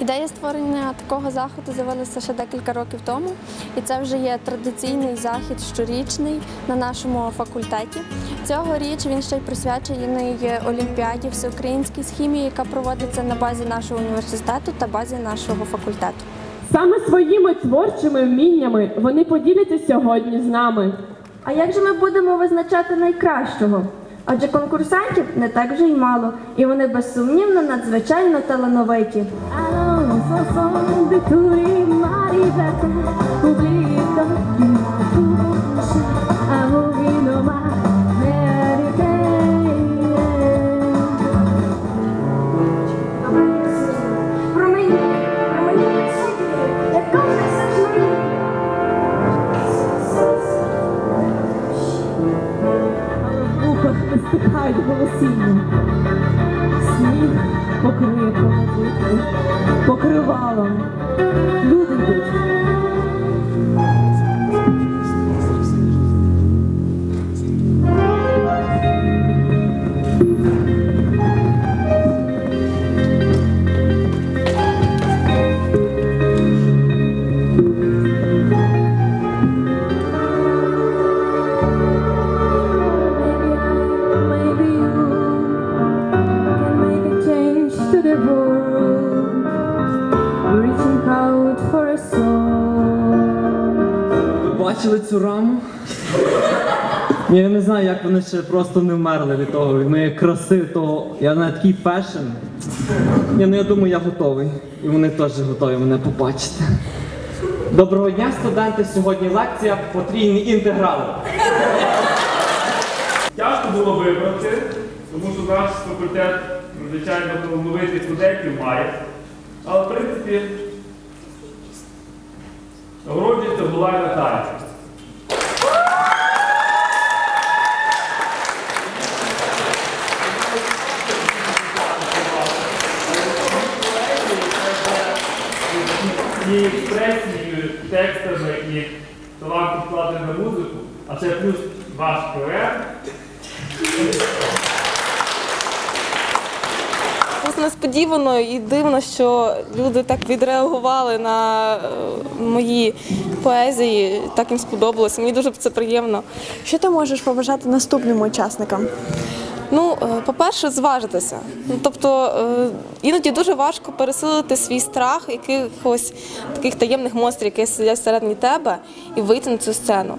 Ідея створення такого заходу з'явилася ще декілька років тому, і це вже є традиційний захід щорічний на нашому факультеті. Цьогоріч він ще й присвячений Олімпіаді всеукраїнській з хімії, яка проводиться на базі нашого університету та базі нашого факультету. Саме своїми творчими вміннями вони поділяться сьогодні з нами. А як же ми будемо визначати найкращого? Адже конкурсантів не так вже й мало, і вони безсумнівно надзвичайно талановиті. Стихають голосіння. Сніг покриє проводити покривалом. Reaching out for a soul. Ви бачили цю раму? Ні, Я не знаю, як вони ще просто не вмерли від того, від моєї краси, того. Я на такий фешн. Ні, ну я думаю, я готовий. І вони теж готові мене побачити. Доброго дня, студенти! Сьогодні лекція потрійний інтеграл. Тяжко було вибрати, тому що наш факультет надзвичайно талановитих студентів має. Але в принципі нагороджується була і Наталя. І експресією, текстами, і талантом вкладений на музику, а це плюс ваш КВР. Несподівано і дивно, що люди так відреагували на е, мої поезії, так їм сподобалося. Мені дуже це приємно. Що ти можеш побажати наступним учасникам? Ну, е, по-перше, зважитися. Ну, тобто е, іноді дуже важко пересилити свій страх якихось таких таємних монстрів, які сидять всередині тебе, і вийти на цю сцену.